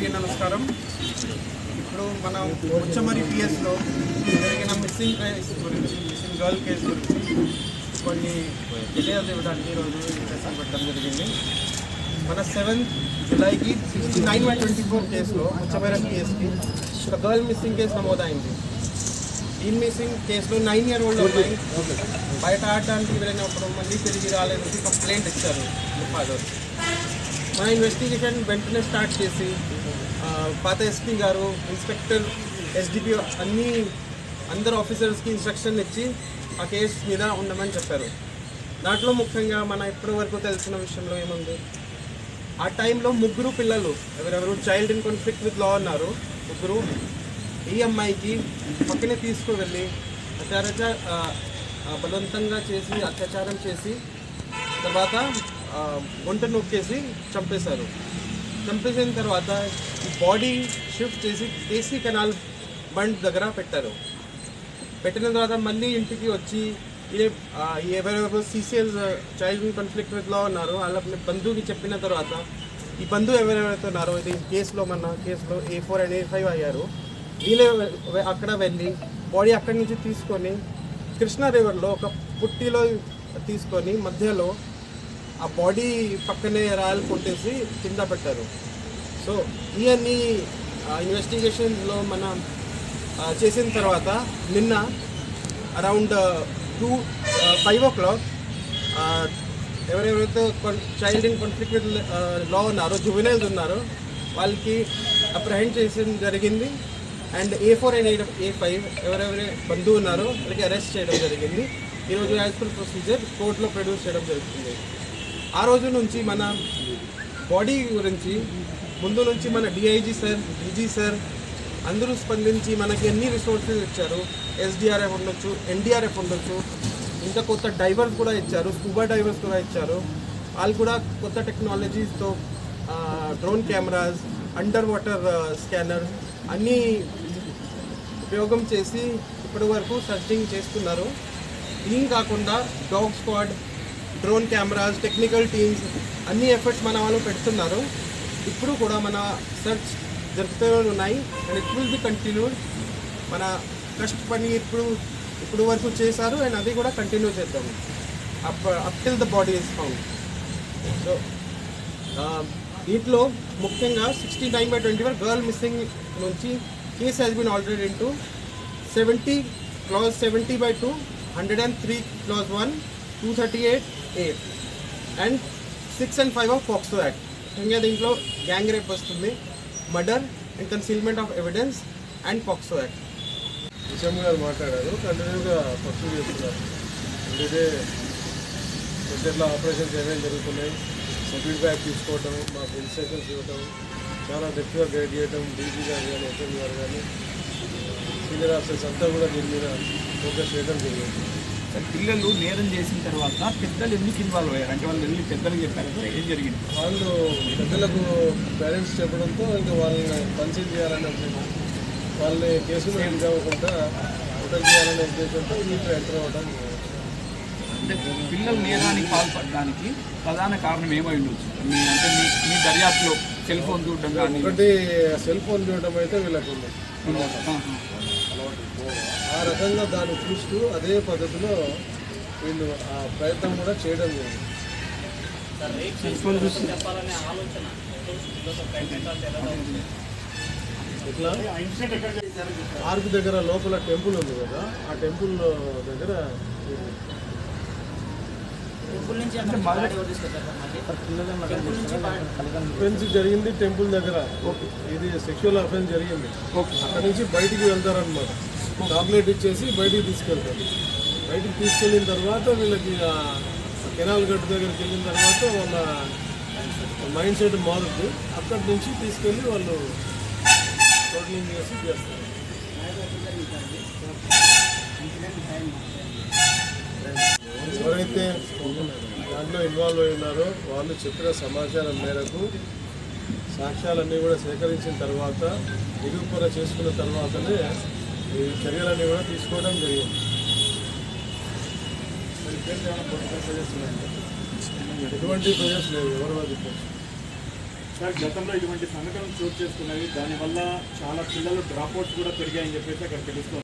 అందరికీ నమస్కారం. ఇప్పుడు మనం ఉచ్చమరి పిఎస్లో జరిగిన మిస్సింగ్ కేసు గురించి మిస్సింగ్ గర్ల్ కేసు గురించి కొన్ని డీటెయిల్స్ ఇవ్వడానికి ఈరోజు ప్రశ్న పెట్టడం జరిగింది. మన seventh జులైకి sixty nine by twenty four కేసులో ఉచ్చమరి పిఎస్కి ఒక గర్ల్ మిస్సింగ్ కేసు నమోదైంది. ఈ మిస్సింగ్ కేసులో నైన్ ఇయర్ ఓల్డ్ అమ్మాయి బయట ఆడటానికి వెళ్ళినప్పుడు మళ్ళీ తిరిగి రాలేదని కంప్లైంట్ ఇచ్చారు. ఫాదర్ మన ఇన్వెస్టిగేషన్ వెంటనే స్టార్ట్ చేసి పాత ఎస్పీ గారు ఇన్స్పెక్టర్ ఎస్డిపి అన్ని అందరు ఆఫీసర్స్కి ఇన్స్ట్రక్షన్ ఇచ్చి ఆ కేసు మీద ఉండమని చెప్పారు. దాంట్లో ముఖ్యంగా మన ఇప్పటి వరకు తెలిసిన విషయంలో ఏముంది? ఆ టైంలో ముగ్గురు పిల్లలు ఎవరెవరు child in conflict with law ఉన్నారు ముగ్గురు ఈ అమ్మాయికి పక్కనే తీసుకువెళ్ళి అత్యాచార బలవంతంగా చేసి అత్యాచారం చేసి తర్వాత గుంట నొక్కేసి చంపేశారు. చంపేసిన తర్వాత బాడీ షిఫ్ట్ చేసి ఏసీ కెనాల్ బండ్ దగ్గర పెట్టారు. పెట్టిన తర్వాత మళ్ళీ ఇంటికి వచ్చి ఏ ఆ, ఎవరెవరు సీసీఎల్ చైల్డ్ కాన్ఫ్లిక్ట్ విత్లో ఉన్నారో వాళ్ళ బంధువుకి చెప్పిన తర్వాత ఈ బంధువు ఎవరెవరైతే ఉన్నారో ఇది కేసులో మన కేసులో A four and A five అయ్యారు. వీళ్ళే అక్కడ వెళ్ళి బాడీ అక్కడి నుంచి తీసుకొని కృష్ణా రివర్లో ఒక పుట్టిలో తీసుకొని మధ్యలో ఆ బాడీ పక్కనే రాయలు కొట్టేసి కింద పెట్టారు. సో ఇవన్నీ ఇన్వెస్టిగేషన్లో మనం చేసిన తర్వాత నిన్న around two five o'clock ఎవరెవరైతే child in conflict with law ఉన్నారో జువెనైల్స్ ఉన్నారో వాళ్ళకి అప్రహెండ్ చేసిన జరిగింది. And A four and eight A five ఎవరెవరి బంధువు ఉన్నారో వాళ్ళకి అరెస్ట్ చేయడం జరిగింది. ఈరోజు యాజ్ పర్ ప్రొసీజర్ కోర్టులో ప్రొడ్యూస్ చేయడం జరుగుతుంది. ఆ రోజు నుంచి మన బాడీ గురించి ముందు నుంచి మన డిఐజీ సార్ డీజీ సార్ అందరూ స్పందించి మనకి ఎన్ని రిసోర్సెస్ ఇచ్చారు? ఎస్డిఆర్ఎఫ్ ఉండొచ్చు ఎన్డీఆర్ఎఫ్ ఉండొచ్చు. ఇంకా కొత్త డైవర్స్ కూడా ఇచ్చారు స్కూబా డైవర్స్ కూడా ఇచ్చారు. వాళ్ళు కూడా కొత్త టెక్నాలజీస్తో drone cameras under water scanner అన్నీ ఉపయోగం చేసి ఇప్పటి వరకు సర్చింగ్ చేస్తున్నారు. దీని కాకుండా dog squad drone cameras technical teams అన్ని ఎఫర్ట్స్ మన వాళ్ళు పెడుతున్నారు. ఇప్పుడు కూడా మన సెర్చ్ జరుపుతూనే ఉన్నాయి. And it will be continued మన కష్టపడి ఇప్పుడు ఇప్పుడు వరకు చేశారు. అండ్ అది కూడా కంటిన్యూ చేద్దాం. Up up till the body is found so దీంట్లో ముఖ్యంగా sixty nine by twenty one girl missing నుంచి case has been already in seventy clause seventy by two hundred and three clause one two thirty eight eight and six and five of POCSO act ముఖ్యంగా దీంట్లో gang rape వస్తుంది murder and concealment of evidence and POCSO act విషయం గారు మాట్లాడారు. కంటిన్యూగా pursue చేస్తున్నారు. ఇదే ఎట్లా ఆపరేషన్స్ ఏమేమి జరుగుతున్నాయి. ఫీడ్బ్యాక్ తీసుకోవటం మాకు ఇన్స్ట్రక్షన్స్ ఇవ్వటం చాలా డెప్త్గా గైడ్ చేయటం డీజీ గారు కానీ ఎస్ఎం గారు కానీ సీనియర్ ఆఫీసర్స్ అంతా కూడా దీని మీద ఫోకస్ చేయడం జరిగింది. సార్ పిల్లలు నేరం చేసిన తర్వాత పెద్దలు ఎందుకు ఇన్వాల్వ్ అయ్యారు? అంటే వాళ్ళు వెళ్ళి పెద్దలు చెప్పారు సార్? ఏం జరిగింది? వాళ్ళు పెద్దలకు పేరెంట్స్ చెప్పడంతో ఇంకా వాళ్ళని కన్సీల్ చేయాలనే ఉద్దేశం. వాళ్ళని కేసులు ఎంపిక అవ్వకుండా హోటల్ చేయాలనే ఉద్దేశంతో వీళ్ళు ఎంటర్ అవ్వడం. అంటే పిల్లలు నేరానికి పాల్పడడానికి ప్రధాన కారణం ఏమై ఉండొచ్చు? మీ అంటే మీ మీ దర్యాప్తులో సెల్ ఫోన్ చూడడం కానీ? ఒకటి సెల్ ఫోన్ చూడటం అయితే వీళ్ళకు. ఆ రకంగా దాన్ని చూస్తూ అదే పద్ధతిలో వీళ్ళు ఆ ప్రయత్నం కూడా చేయడం జరిగింది ఇట్లా ఆర్క్ దగ్గర లోపల టెంపుల్ ఉంది కదా ఆ టెంపుల్ దగ్గర అఫెన్స్ జరిగింది టెంపుల్ దగ్గర. ఇది సెక్షువల్ అఫెన్స్ జరిగింది. అక్కడ నుంచి బయటికి వెళ్తారనమాట చాక్లెట్ ఇచ్చేసి బయటికి తీసుకెళ్తారు. బయటికి తీసుకెళ్ళిన తర్వాత వీళ్ళకి ఆ కెనాల్ గట్టు దగ్గరికి వెళ్ళిన తర్వాత వాళ్ళ మైండ్ సెట్ మారుద్ది. అక్కడి నుంచి తీసుకెళ్ళి వాళ్ళు టోటలింగ్ చేసి చేస్తారు. ఎవరైతే దాంట్లో ఇన్వాల్వ్ అయి ఉన్నారో వాళ్ళు చెప్పిన సమాచారం మేరకు సాక్ష్యాలన్నీ కూడా సేకరించిన తర్వాత నిరూపణ చేసుకున్న తర్వాతనే ఈ చర్యలన్నీ కూడా తీసుకోవడం జరిగింది. ఎటువంటి ప్రజెస్ లేవు ఎవరు అది సార్ గతంలో ఇటువంటి సంఘటనలు చోటు చేసుకున్నవి దానివల్ల చాలా పిల్లలు డ్రాప్అవుట్స్ కూడా పెరిగాయని చెప్పేసి అక్కడ తెలుస్తుంది